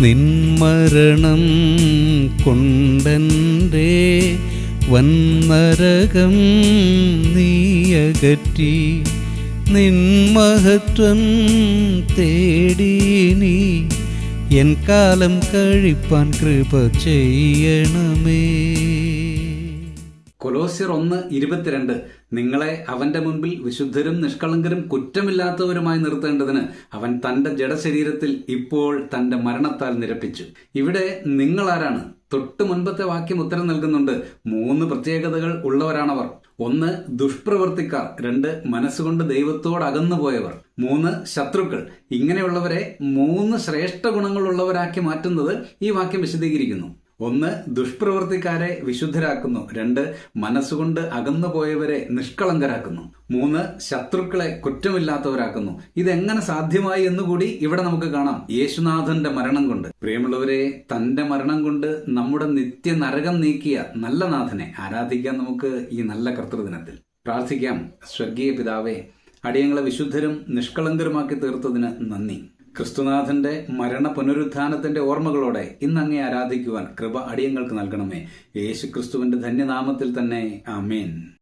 നിന്മരണം കൊണ്ടേ വന്നരകം നീയകറ്റി നിന്മഹത്വം തേടി നീ എൻ കാലം കഴിപ്പാൻ കൃപ ചെയ്യണമേ. കൊലോസ്യർ ഒന്ന് ഇരുപത്തിരണ്ട്. നിങ്ങളെ അവന്റെ മുൻപിൽ വിശുദ്ധരും നിഷ്കളങ്കരും കുറ്റമില്ലാത്തവരുമായി നിർത്തേണ്ടതിന് അവൻ തന്റെ ജഡശരീരത്തിൽ ഇപ്പോൾ തന്റെ മരണത്താൽ നിരപ്പിച്ചു. ഇവിടെ നിങ്ങൾ ആരാണ് തൊട്ട് മുൻപത്തെ വാക്യം ഉത്തരം നൽകുന്നുണ്ട്. മൂന്ന് പ്രത്യേകതകൾ ഉള്ളവരാണവർ. ഒന്ന് ദുഷ്പ്രവർത്തിക്കാർ. രണ്ട് മനസ്സുകൊണ്ട് ദൈവത്തോട് അകന്നു പോയവർ മൂന്ന് ശത്രുക്കൾ. ഇങ്ങനെയുള്ളവരെ മൂന്ന് ശ്രേഷ്ഠ ഗുണങ്ങളുള്ളവരാക്കി മാറ്റുന്നത് ഈ വാക്യം വിശദീകരിക്കുന്നു. ഒന്ന് ദുഷ്പ്രവൃത്തിക്കാരെ വിശുദ്ധരാക്കുന്നു. രണ്ട് മനസ്സുകൊണ്ട് അകന്നു പോയവരെ നിഷ്കളങ്കരാക്കുന്നു. മൂന്ന് ശത്രുക്കളെ കുറ്റമില്ലാത്തവരാക്കുന്നു. ഇതെങ്ങനെ സാധ്യമായി എന്നുകൂടി ഇവിടെ നമുക്ക് കാണാം. യേശുനാഥന്റെ മരണം കൊണ്ട്. പ്രിയമുള്ളവരെ തന്റെ മരണം കൊണ്ട് നമ്മുടെ നിത്യ നരകം നീക്കിയ നല്ല നാഥനെ ആരാധിക്കാം നമുക്ക് ഈ നല്ല കർത്തൃദിനത്തിൽ. പ്രാർത്ഥിക്കാം. സ്വർഗീയ പിതാവേ അടിയങ്ങളെ വിശുദ്ധരും നിഷ്കളങ്കരുമാക്കി തീർത്തതിന് നന്ദി. ക്രിസ്തുനാഥന്റെ മരണ പുനരുത്ഥാനത്തിന്റെ ഓർമ്മകളോടെ ഇന്ന് അങ്ങേ ആരാധിക്കുവാൻ കൃപ അടിയങ്ങൾക്ക് നൽകണമേ. യേശു ക്രിസ്തുവിന്റെ ധന്യനാമത്തിൽ തന്നെ. ആമേൻ.